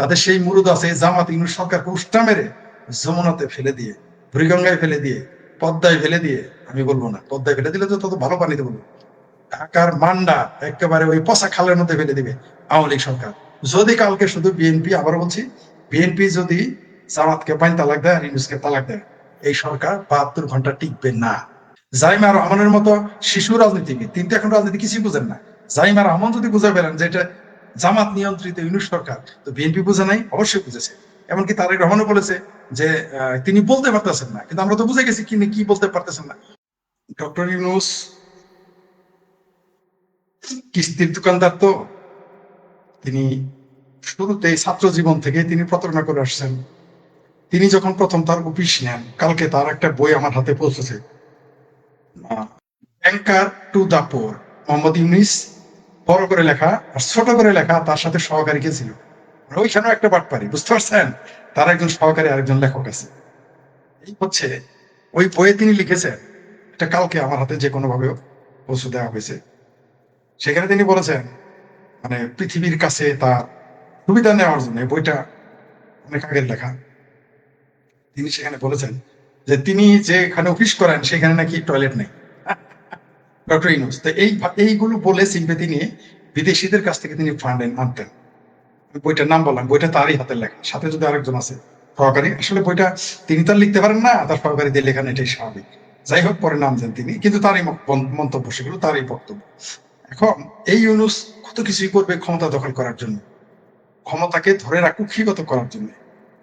তাদের সেই মুরুদ আছে জামাত ইউনুস সরকারকে উষ্টা মেরে যমুনাতে ফেলে দিয়ে, বুড়িগঙ্গায় ফেলে দিয়ে, পদ্মায় ফেলে দিয়ে, আমি বলব না, পদ্মায় ফেলে দিলে তো তত ভালো পানিতে বলব। ঢাকার মান্ডা একেবারে ওই পচা খালের মধ্যে ফেলে দিবে আওয়ামী লীগ সরকার। যদি কালকে শুধু বিএনপি আবার বলছি, বিএনপি যদি জামাতকে পাইন তালাক দেয় আর ইউনুসকে তালাক দেয়, এই সরকার বাহাত্তর ঘণ্টা টিকবে না। জাইমা রহমানের মতো শিশু রাজনীতিবিদ, তিনি তো এখন রাজনীতি কিছুই বুঝেন না। জাইমা রহমান যদি বুঝে পেলেন যে এটা জামাত নিয়ন্ত্রিত ইউনুস সরকার, তো বিএনপি বুঝে নাই, অবশ্যই বুঝেছে। এমনকি তারেক রহমানও বলেছে যে তিনি বলতে পারতেছেন না, কিন্তু আমরা তো বুঝে গেছি কি কি বলতে পারতেছেন না। ডক্টর ইউনুস, কিস্তির দোকানদার তো, তিনি শুরুতে ছাত্র জীবন থেকে তিনি প্রতারণা করে আসছেন। তিনি যখন প্রথম তার অফিস নেন, কালকে তার একটা বই আমার হাতে পৌঁছেছে। Banker to the poor Muhammad Yunus বড় করে লেখা আর ছোট করে লেখা তার সাথে সহকারী কে ছিল? ওইখানেও একটা বাটপারি, বুঝতে পারছেন? তার একজন সহকারী আরেকজন লেখক আছে। এই হচ্ছে, ওই বইয়ে তিনি লিখেছেন, এটা কালকে আমার হাতে যে কোনো ভাবে পৌঁছে দেওয়া হয়েছে। সেখানে তিনি বলেছেন মানে পৃথিবীর কাছে তার সুবিধা নেওয়ার জন্য বইটা অনেক আগের লেখা। তিনি সেখানে বলেছেন যে তিনি যেখানে অফিস করেন, সেখানে নাকি টয়লেট নেই। ডক্টর তো এই এইগুলো বলে সিম্পেতি নিয়ে বিদেশিদের কাছ থেকে তিনি ফান্ড আনতেন। বইটার নাম বললাম, বইটা তারই হাতের লেখা। সাথে যদি আরেকজন আছে, সহকারী, আসলে বইটা তিনি তো আর লিখতে পারেন না তার সহকারী দিয়ে লেখান এটাই স্বাভাবিক। যাই হোক, পরে নাম দেন তিনি, কিন্তু তারই মন্তব্য সেগুলো, তারই বক্তব্য। এখন, এই ইউনুস কত কিছুই করবে ক্ষমতা দখল করার জন্য? ক্ষমতাকে ধরে রাখ কুক্ষিগত করার জন্য।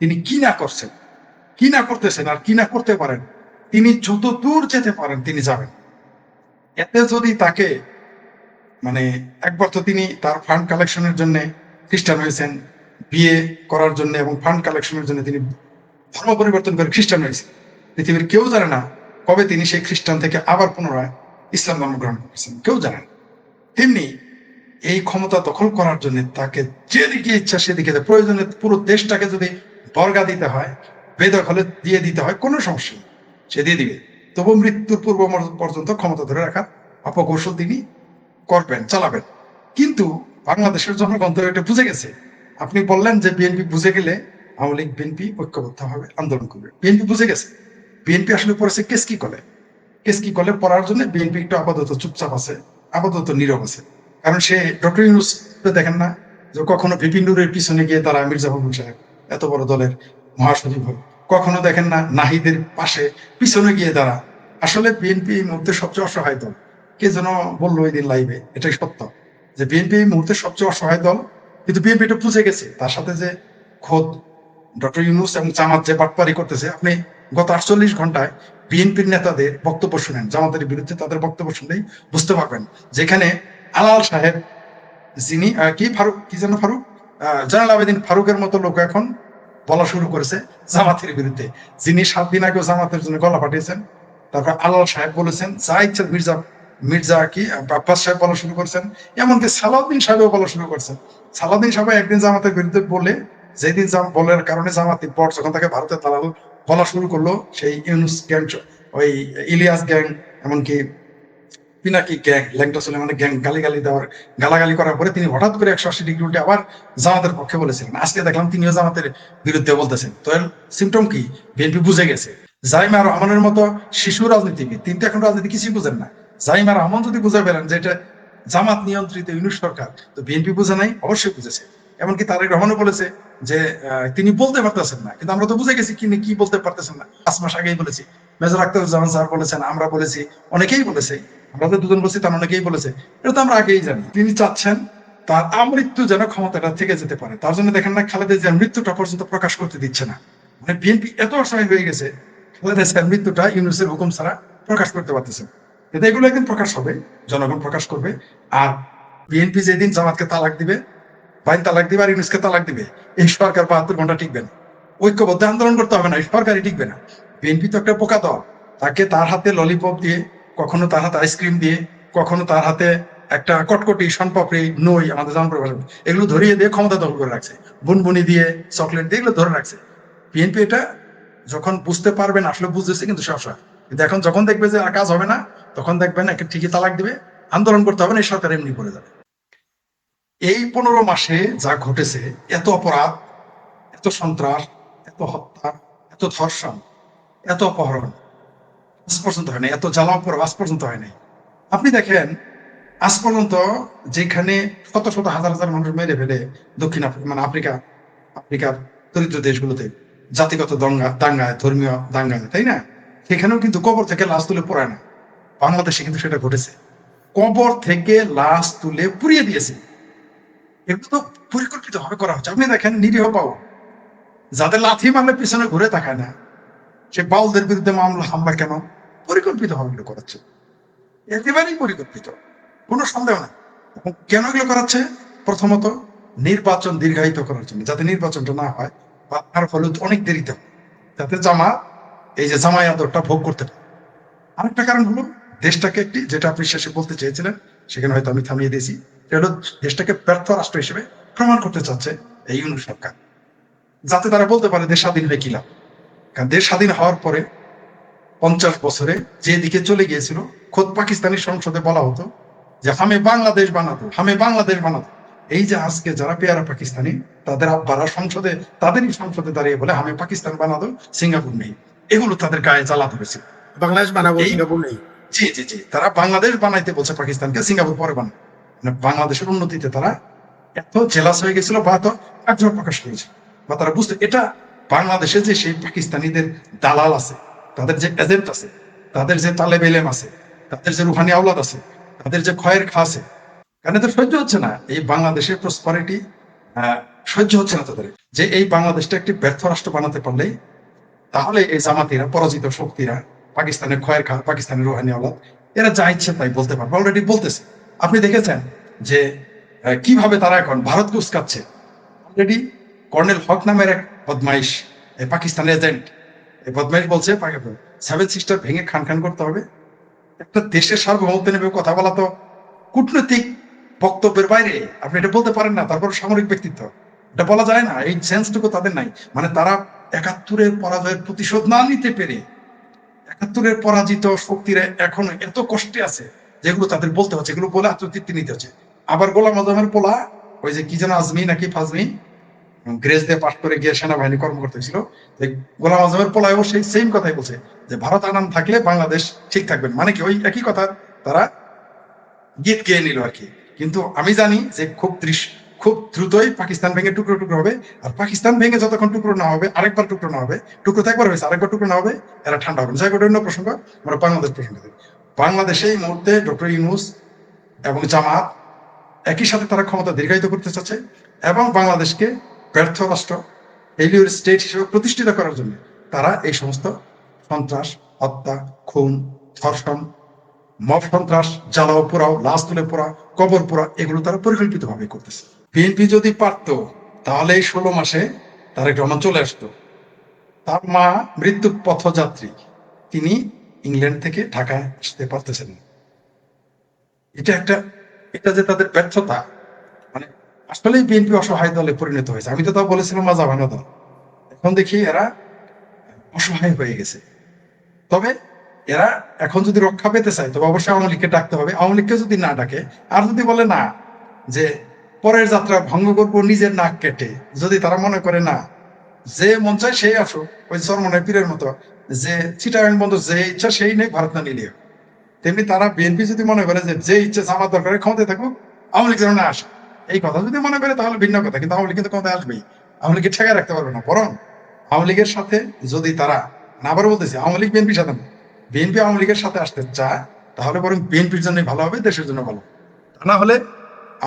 তিনি কি না করছেন? কি না করতেছেন আর কি না করতে পারেন? তিনি যত দূর যেতে পারেন, তিনি যাবেন। এতে যদি তাকে মানে একবার তো তিনি তার ফান্ড কালেকশনের জন্য খ্রিস্টান হয়েছেন, বিয়ে করার জন্য এবং ফান্ড কালেকশনের জন্য তিনি ধর্ম পরিবর্তন করে খ্রিস্টান হয়েছেন। পৃথিবীর কেউ জানে না কবে তিনি সেই খ্রিস্টান থেকে আবার পুনরায় ইসলাম ধর্ম গ্রহণ করেছেন। কেউ জানে না। তেমনি এই ক্ষমতা দখল করার জন্য তাকে যেদিকে ইচ্ছা সেদিকে। প্রয়োজনে পুরো দেশটাকে যদি বর্গা দিতে হয়, বেদখলে দিয়ে দিতে হয়, কোনো সমস্যা সে দিয়ে দিবে। তবু মৃত্যুর পূর্ব পর্যন্ত ক্ষমতা ধরে রাখার অপকৌশল তিনি করবেন, চালাবেন। কিন্তু বাংলাদেশের জনগণ তো এটা বুঝে গেছে। আপনি বললেন যে বিএনপি বুঝে গেলে আওয়ামী লীগ, বিএনপি ঐক্যবদ্ধ হবে, আন্দোলন করবে। বিএনপি বুঝে গেছে। বিএনপি আসলে পড়েছে কেস কি কলে? কেস কি কলে পড়ার জন্য বিএনপি একটু আপাতত চুপচাপ আছে, আপাতত নীরব আছে। কারণ সে ডক্টর ইউনুস দেখেন না যে কখনো বিপিনুরের পিছনে গিয়ে তারা মির্জা ফখরুল সাহেব, এত বড় দলের মহাসচিব হল কখনো দেখেন না নাহিদের পাশে পিছনে গিয়ে দাঁড়া। আসলে বিএনপি এই মুহূর্তে সবচেয়ে অসহায় দল। কে যেন বলল ওই দিন লাইভে এটাই সত্য। যে বিএনপি এই মুহূর্তে সবচেয়ে অসহায় দল কিন্তু বিএনপি এটা বুঝে গেছে। তার সাথে যে খোদ ডক্টর ইউনুস এবং জামাত যে বাটপারি করতেছে আপনি গত আটচল্লিশ ঘন্টায় বিএনপির নেতাদের বক্তব্য শুনেন জামাতের বিরুদ্ধে তাদের বক্তব্য শুনলেই বুঝতে পারবেন। যেখানে আলাল সাহেব যিনি কি ফারুক কি যেন ফারুক? আহ, জয়নাল আবেদিন ফারুকের মতো লোক এখন বলা শুরু করেছে জামাতের বিরুদ্ধে। যিনি সাত দিন আগেও জামাতের জন্য গলা পাঠিয়েছেন, তারপর আলাল সাহেব বলেছেন, যা ইচ্ছা মির্জা মির্জা কি আব্বাস সাহেব বলা শুরু করেছেন। এমনকি সালাউদ্দিন সাহেবও বলা শুরু করছেন। সালাউদ্দিন সাহেব একদিন জামাতের বিরুদ্ধে বলে, যেদিন বলার কারণে জামাতের পর যখন তাকে ভারতের তালাল বলা শুরু করল, সেই ইউনুস গ্যাং ওই ইলিয়াস গ্যাং, এমনকি পিনাকি গ্যাং, ল্যাংটা সুলেমানের গ্যাং গালিগালি দেওয়ার, গালাগালি করার পরে তিনি হঠাৎ করে একশো আশি ডিগ্রি উল্টে আবার জামাতের পক্ষে বলেছিলেন। আজকে দেখলাম তিনিও জামাতের বিরুদ্ধে বলতেছেন। তো এর সিমটম কি? বিএনপি বুঝে গেছে। জাইমা রহমানের মতো শিশু রাজনীতিবিদ, তিনি তো এখন রাজনীতি কিছুই বুঝেন না। জাইমা রহমান যদি বুঝে পেলেন যে এটা জামাত নিয়ন্ত্রিত ইউনুস সরকার, তো বিএনপি বুঝে নাই, অবশ্যই বুঝেছে। এমনকি তারেক রহমানও বলেছে যে তিনি বলতে পারতেছেন না, কিন্তু আমরা তো বুঝে গেছি কি কি বলতে পারতেছেন না। পাঁচ মাস আগেই বলেছি। মেজর আক্তারুজ্জামান স্যার বলেছেন, আমরা বলেছি, অনেকেই বলেছে। আমরা তো দুজন বলছি, তার অনেকেই বলেছে, এটা তো আমরা আগেই জানি। তিনি চাচ্ছেন তার আমৃত্যু যেন ক্ষমতাটা থেকে যেতে পারে। তার জন্য দেখেন না, খালেদা জিয়ার মৃত্যুটা পর্যন্ত প্রকাশ করতে দিচ্ছে না। মানে বিএনপি এত অসহায় হয়ে গেছে, খালেদা জিয়ার মৃত্যুটা ইউনুসের হুকুম ছাড়া প্রকাশ করতে পারতেছে। কিন্তু এগুলো একদিন প্রকাশ হবে, জনগণ প্রকাশ করবে। আর বিএনপি যেদিন জামাতকে তালাক দিবে, বাইন তালাক দিবে আর ইউনুসকে তালাক দিবে, এই সরকার বাহাত্তর ঘণ্টা টিকবে না। ঐক্যবদ্ধ আন্দোলন করতে হবে না সরকারই টিকবে না। বিএনপি তো একটা পোকা দল, তাকে তার হাতে ললিপপ দিয়ে কখনো তার হাতে আইসক্রিম দিয়ে, কখনো তার হাতে একটা কটকটি সনপাপড়ি নই আমাদের জনপ্রিয় ভাষা এগুলো ধরিয়ে দিয়ে ক্ষমতা দখল করে রাখছে। বুনবুনি দিয়ে চকলেট দিয়ে এগুলো ধরে রাখছে। বিএনপি এটা যখন বুঝতে পারবেন আসলে বুঝতেছে কিন্তু সবসময় কিন্তু এখন যখন দেখবে যে কাজ হবে না, তখন দেখবেন একে ঠিকই তালাক দিবে, আন্দোলন করতে হবে না এই সরকার এমনি করে যাবে। এই পনেরো মাসে যা ঘটেছে, এত অপরাধ, এত সন্ত্রাস, এত হত্যা, এত ধর্ষণ, এত অপহরণ আজ পর্যন্ত হয়নি এত জ্বালাপর আজ পর্যন্ত হয়নি আপনি দেখেন, আজ পর্যন্ত যেখানে শত শত হাজার হাজার মানুষ মেরে ফেলে দক্ষিণ আফ্রিকা মানে আফ্রিকা, আফ্রিকার দরিদ্র দেশগুলোতে, জাতিগত দঙ্গা, দাঙ্গায়, ধর্মীয় দাঙ্গায়, তাই না? সেখানেও কিন্তু কবর থেকে লাশ তুলে পড়ায় না বাংলাদেশে কিন্তু সেটা ঘটেছে। কবর থেকে লাশ তুলে পুড়িয়ে দিয়েছে। এগুলো তো পরিকল্পিত ভাবে করা হচ্ছে। আপনি দেখেন, নিরীহ পাও যাদের লাথি মারলে পিছনে ঘুরে তাকায় না, সে বাউলদের বিরুদ্ধে মামলা, হামলা কেন? পরিকল্পিত ভাবে এগুলো করাচ্ছে। একেবারেই পরিকল্পিত। কোনো সন্দেহ নাই। কেন এগুলো করাচ্ছে? প্রথমত নির্বাচন দীর্ঘায়িত করার জন্য। যাতে নির্বাচনটা না হয়, বা আর হলে অনেক দেরিতে হয়। যাতে জামা এই যে জামাই আদরটা ভোগ করতে পারে। আরেকটা কারণ হলো, দেশটাকে একটি, যেটা আপনি শেষে বলতে চেয়েছিলেন, সেখানে হয়তো আমি থামিয়ে দিয়েছি, সেটা দেশটাকে ব্যর্থ রাষ্ট্র হিসেবে প্রমাণ করতে চাচ্ছে এই ইউনু সরকার। যাতে তারা বলতে পারে দেশ স্বাধীন হয়ে কি লাভ? কারণ দেশ স্বাধীন হওয়ার পরে পঞ্চাশ বছরে যে দিকে চলে গিয়েছিল খোদ পাকিস্তানি সংসদে বলা হতো যে হামে বাংলাদেশ বানাতো হামে বাংলাদেশ বানাতো। এই যে আজকে যারা পেয়ারা পাকিস্তানি তাদের আব্বারা সংসদে তাদেরই সংসদে দাঁড়িয়ে বলে হামে পাকিস্তান বানাতো সিঙ্গাপুর নেই। এগুলো তাদের গায়ে জ্বালা ধরেছিল বাংলাদেশ বানাবো সিঙ্গাপুর নেই। জি জি জি। তারা বাংলাদেশ বানাইতে বলছে পাকিস্তানকে সিঙ্গাপুর পরে বানায়। মানে বাংলাদেশের উন্নতিতে তারা এত জেলাস হয়ে গেছিল বা এত আগ্রহ প্রকাশ করেছে। বা তারা বুঝতে এটা বাংলাদেশে যে সেই পাকিস্তানিদের দালাল আছে তাদের যে এজেন্ট আছে, তাদের যে তালেব এলেম আছে, তাদের যে রুহানি আওলাদ আছে, তাদের যে খয়ের খা আছে, কারণ এদের সহ্য হচ্ছে না। এই বাংলাদেশের প্রসপারিটি সহ্য হচ্ছে না তাদের। যে এই বাংলাদেশটা একটি ব্যর্থ রাষ্ট্র বানাতে পারলেই, তাহলে এই জামাতিরা, পরাজিত শক্তিরা, পাকিস্তানের খয়ের খা, পাকিস্তানের রুহানি আওলাদ, এরা যা ইচ্ছে তাই বলতে পারবে। অলরেডি বলতেছে। আপনি দেখেছেন যে কীভাবে তারা এখন ভারতকে উস্কাচ্ছে অলরেডি কর্নেল হক নামের এক বদমাইশ পাকিস্তানের এজেন্ট বদমাইশ বলছে সেভেন সিস্টার ভেঙে খান খান করতে হবে। একটা দেশের সার্বভৌমত্ব নেবে কথা বলা তো কূটনৈতিক বক্তব্যের বাইরে। আপনি এটা বলতে পারেন না তারপর সামরিক ব্যক্তিত্ব। এটা বলা যায় না, এই সেন্সটুকু তাদের নাই। মানে তারা একাত্তরের পরাজয়ের প্রতিশোধ না নিতে পেরে একাত্তরের পরাজিত শক্তিরা এখন এত কষ্টে আছে, যেগুলো তাদের বলতে হচ্ছে, এগুলো বলে আত্মতৃপ্তি নিতে হচ্ছে। আবার গোলাম আজমের পোলা, ওই যে কি যেন আজমি নাকি ফাজমি গ্রেস দিয়ে পাশ করে গিয়ে সেনাবাহিনী কর্মকর্তা ছিল গোলাম আজমের পোলায়ও সেই সেম কথাই বলছে, যে ভারত আনাম থাকলে বাংলাদেশ ঠিক থাকবেন মানে কি, ওই একই কথা, তারা গীত গেয়ে নিল আর কি। কিন্তু আমি জানি যে খুব দৃশ্য খুব দ্রুতই পাকিস্তান ভেঙে টুকরো টুকরো হবে, আর পাকিস্তান ভেঙে যতক্ষণ টুকরো না হবে, আরেকবার টুকরো না হবে, টুকরো তো একবার হয়েছে, আরেকবার টুকরো না হবে, এরা ঠান্ডা হবে যাই অন্য প্রসঙ্গ, আমরা বাংলাদেশ প্রসঙ্গ। বাংলাদেশে এই মুহূর্তে ডক্টর ইউনুস এবং জামাত একই সাথে তারা ক্ষমতা দীর্ঘায়িত করতে চাচ্ছে, এবং বাংলাদেশকে ব্যর্থ রাষ্ট্র এলিওর স্টেট হিসেবে প্রতিষ্ঠিত করার জন্য তারা এই সমস্ত সন্ত্রাস, হত্যা, খুন, ধর্ষণ, মব সন্ত্রাস, জ্বালাও, পোড়াও, লাশ তুলে পোড়া, কবর পোড়া, এগুলো তারা পরিকল্পিতভাবে করতেছে। বিএনপি যদি পারত, তাহলে এই ষোলো মাসে তারেক রহমান চলে আসতো। তার মা মৃত্যু পথযাত্রী, তিনি ইংল্যান্ড থেকে ঢাকায় আসতে পারতেছেন এটা একটা, এটা যে তাদের ব্যর্থতা আসলেই বিএনপি অসহায় দলে পরিণত হয়েছে। আমি তো তাও বলেছিলাম মাজাবানা দল এখন দেখি এরা অসহায় হয়ে গেছে। তবে এরা এখন যদি রক্ষা পেতে চায়, তবে অবশ্যই আওয়ামী লীগকে ডাকতে হবে। আওয়ামী লীগকে যদি না ডাকে, আর যদি বলে না যে পরের যাত্রা ভঙ্গ করব, নিজের নাক কেটে, যদি তারা মনে করে না যে মন চায় সেই আসো ওই চরমনের পীরের মতো, যে চিটাগাং বন্ধু যে ইচ্ছা সেই নেই ভারত না নিলেও। তেমনি তারা বিএনপি যদি মনে করে যে যে ইচ্ছে জামাত দরকার ক্ষমতায় থাকুক, আওয়ামী লীগ যেন না আসে। এই কথা যদি মনে করে, তাহলে ভিন্ন কথা, কিন্তু আওয়ামী লীগ কিন্তু ক্ষমতায় আসবেই। আওয়ামী লীগকে ঠেকায় রাখতে পারবে না। বরং আওয়ামী লীগের সাথে যদি তারা, না আবার বলতেছি, আওয়ামী লীগ বিএনপির সাথে বিএনপি আওয়ামী লীগের সাথে আসতে চায়, তাহলে বরং বিএনপির জন্য ভালো হবে, দেশের জন্য ভালো তা না হলে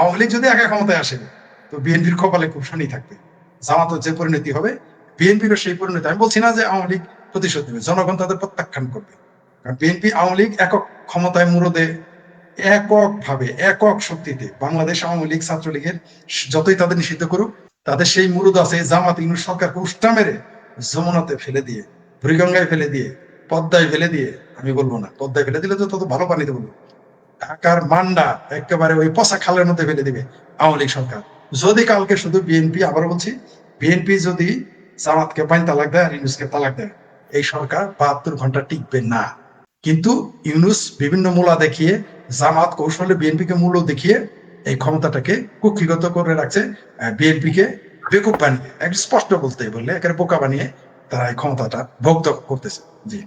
আওয়ামী লীগ যদি একা ক্ষমতায় আসে, তো বিএনপির কপালে খুব শনি থাকবে। জামাতের যে পরিণতি হবে, বিএনপিরও সেই পরিণতি। আমি বলছি না যে আওয়ামী লীগ প্রতিশোধ নেবে, জনগণ তাদের প্রত্যাখ্যান করবে। কারণ বিএনপি আওয়ামী লীগ একক ক্ষমতায় মুরদে একক ভাবে একক শক্তিতে বাংলাদেশ আওয়ামী লীগ ছাত্রলীগের যতই তাদের নিষিদ্ধ করুক, তাদের সেই মুরুদ আছে জামাত ইউনুস সরকারকে উষ্টা মেরে যমুনাতে ফেলে দিয়ে, বুড়িগঙ্গায় ফেলে দিয়ে, পদ্মায় ফেলে দিয়ে, আমি বলব না, পদ্মায় ফেলে দিলে তো তত ভালো পানিতে বলব। ঢাকার মান্ডা একেবারে ওই পচা খালের মধ্যে ফেলে দিবে আওয়ামী লীগ সরকার। যদি কালকে শুধু বিএনপি, আবার বলছি, বিএনপি যদি জামাতকে পাইন তালাক দেয় আর ইউনুসকে তালাক দেয়, এই সরকার বাহাত্তর ঘণ্টা টিকবে না। কিন্তু ইউনুস বিভিন্ন মূলা দেখিয়ে জামাত কৌশলে বিএনপিকে মূল্য দেখিয়ে এই ক্ষমতাটাকে কুক্ষিগত করে রাখছে বিএনপিকে বেকুব বানিয়ে একটু স্পষ্ট বলতে বললে একেবারে বোকা বানিয়ে তারা এই ক্ষমতাটা ভোগ করতেছে। জি।